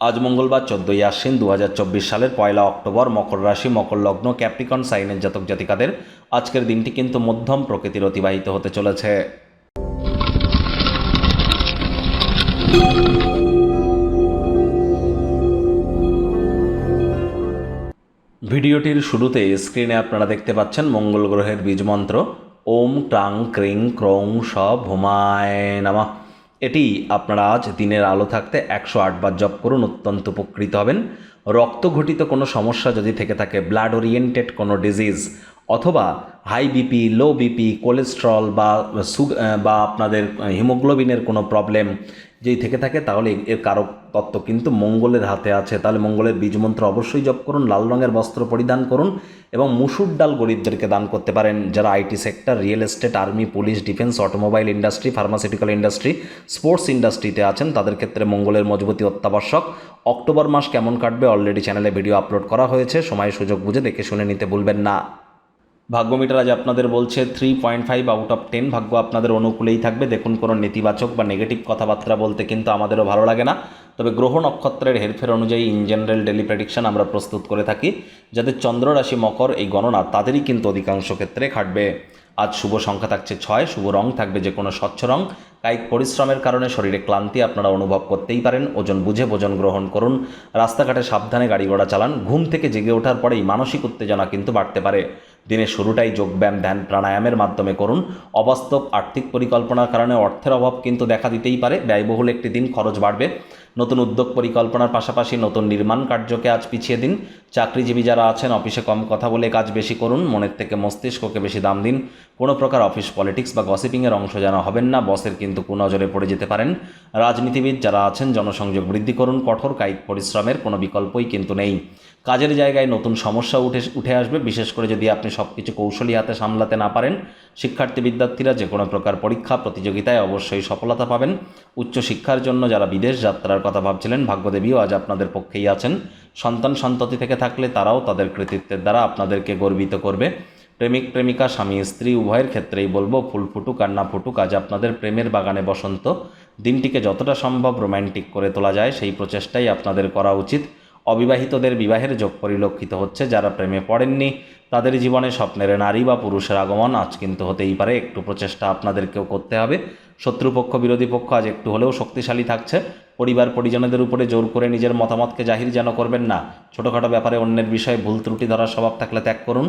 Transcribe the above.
আজ মঙ্গলবার চোদ্দই আশ্বিন দু হাজার চব্বিশ সালের পয়লা অক্টোবর মকর রাশি, মকর লগ্ন, ক্যাপ্রিকন, সাইনের জাতক জাতিকাদের আজকের দিনটি কিন্তু মধ্যম প্রকৃতির অতিবাহিত হতে চলেছে। ভিডিওটির শুরুতে স্ক্রিনে আপনারা দেখতে পাচ্ছেন মঙ্গল গ্রহের বীজমন্ত্র ওম ক্রাং ক্রিং, ক্রৌং, স, ভোমায় নামা। এটি আপনারা আজ দিনের আলো থাকতে একশো আটবার জপ করুন, অত্যন্ত উপকৃত হবেন। রক্ত ঘটিত কোনো সমস্যা যদি থেকে থাকে ব্লাড ওরিয়েন্টেড কোনো ডিজিজ অথবা high BP low BP cholesterol বা সুগ বা আপনাদের হিমোগ্লোবিনের কোনো প্রবলেম যেই থেকে থাকে তাহলে এর কারক তত্ত্ব। কিন্তু মঙ্গলের হাতে আছে। তাহলে মঙ্গলের বীজমন্ত্র অবশ্যই জপ করুন, লাল রঙের বস্ত্র পরিধান করুন এবং মুসুর ডাল গরিবদেরকে দান করতে পারেন। যারা IT sector, real estate, army, police, defence, automobile industry, pharmaceutical industry, sports ইন্ডাস্ট্রিতে আছেন, তাদের ক্ষেত্রে মঙ্গলের মজবুতি অত্যাবশ্যক। অক্টোবর মাস কেমন কাটবে? অলরেডি চ্যানেলে ভিডিও আপলোড করা হয়েছে। সময় সুযোগ বুঝে দেখে শুনে নিতে ভুলবেন না। ভাগ্যমিটার আজ আপনাদের বলছে three point five out of ten ভাগ্য আপনাদের অনুকূলেই থাকবে। দেখুন কোনো নেতিবাচক বা নেগেটিভ কথাবার্তা বলতে কিন্তু আমাদেরও ভালো লাগে না। তবে গ্রহ নক্ষত্রের হেরফের অনুযায়ী ইন জেনারেল ডেলি প্রেডিকশন আমরা প্রস্তুত করে থাকি। যাদের চন্দ্ররাশি মকর এই গণনা তাদেরই কিন্তু অধিকাংশ ক্ষেত্রে খাটবে। আজ শুভ সংখ্যা থাকছে ছয়, শুভ রং থাকবে যে কোনো স্বচ্ছ রং। কায়িক পরিশ্রমের কারণে শরীরে ক্লান্তি আপনারা অনুভব করতেই পারেন। ওজন বুঝে ভোজন গ্রহণ করুন। রাস্তাঘাটে সাবধানে গাড়ি ঘোড়া চালান। ঘুম থেকে জেগে ওঠার পরেই মানসিক উত্তেজনা কিন্তু বাড়তে পারে। দিনের শুরুটাই যোগব্যায়াম, ধ্যান, প্রাণায়ামের মাধ্যমে করুন। অবাস্তব আর্থিক পরিকল্পনার কারণে অর্থের অভাব কিন্তু দেখা দিতেই পারে। ব্যয়বহুল একটি দিন খরচ বাড়বে। নতুন উদ্যোগ পরিকল্পনার পাশাপাশি নতুন নির্মাণ কার্যকে আজ পিছিয়ে দিন। চাকরিজীবী যারা আছেন, অফিসে কম কথা বলে কাজ বেশি করুন। মনের থেকে মস্তিষ্ককে বেশি দাম দিন। কোনো প্রকার অফিস পলিটিক্স বা গসিপিংয়ের অংশ যেন হবেন না, বসের কিন্তু কুনজরে পড়ে যেতে পারেন। রাজনীতিবিদ যারা আছেন, জনসংযোগ বৃদ্ধি করুন। কঠোর কায়িক পরিশ্রমের কোনো বিকল্পই কিন্তু নেই। কাজের জায়গায় নতুন সমস্যা উঠে উঠে আসবে। বিশেষ করে যদি আপনি সব কিছু কৌশলী হাতে সামলাতে না পারেন, শিক্ষার্থী বিদ্যার্থীরা যে কোনো প্রকার পরীক্ষা, প্রতিযোগিতায় অবশ্যই সফলতা পাবেন। উচ্চশিক্ষার জন্য যারা বিদেশ যাত্রার কথা ভাবছিলেন, ভাগ্যদেবীও আজ আপনাদের পক্ষেই আছেন। সন্তান সন্ততি থেকে থাকলে তারাও তাদের কৃতিত্বের দ্বারা আপনাদেরকে গর্বিত করবে। প্রেমিক, প্রেমিকা, স্বামী, স্ত্রী, উভয়ের ক্ষেত্রেই বলব, ফুল ফুটুক আর না ফুটুক, আজ আপনাদের প্রেমের বাগানে বসন্ত। দিনটিকে যতটা সম্ভব রোম্যান্টিক করে তোলা যায়, সেই প্রচেষ্টাই আপনাদের করা উচিত। অবিবাহিতদের বিবাহের যোগ পরিলক্ষিত হচ্ছে যারা প্রেমে পড়েননি। তাদের জীবনে স্বপ্নের নারী বা পুরুষের আগমন আজ কিন্তু হতেই পারে। একটু প্রচেষ্টা আপনাদেরকেও করতে হবে। শত্রুপক্ষ, বিরোধী পক্ষ আজ একটু হলেও শক্তিশালী থাকছে। পরিবার পরিজনদের উপরে জোর করে নিজের মতামতকে জাহির যেন করবেন না। ছোটোখাটো ব্যাপারে অন্যের বিষয়ে ভুল ত্রুটি ধরার স্বভাব থাকলে ত্যাগ করুন।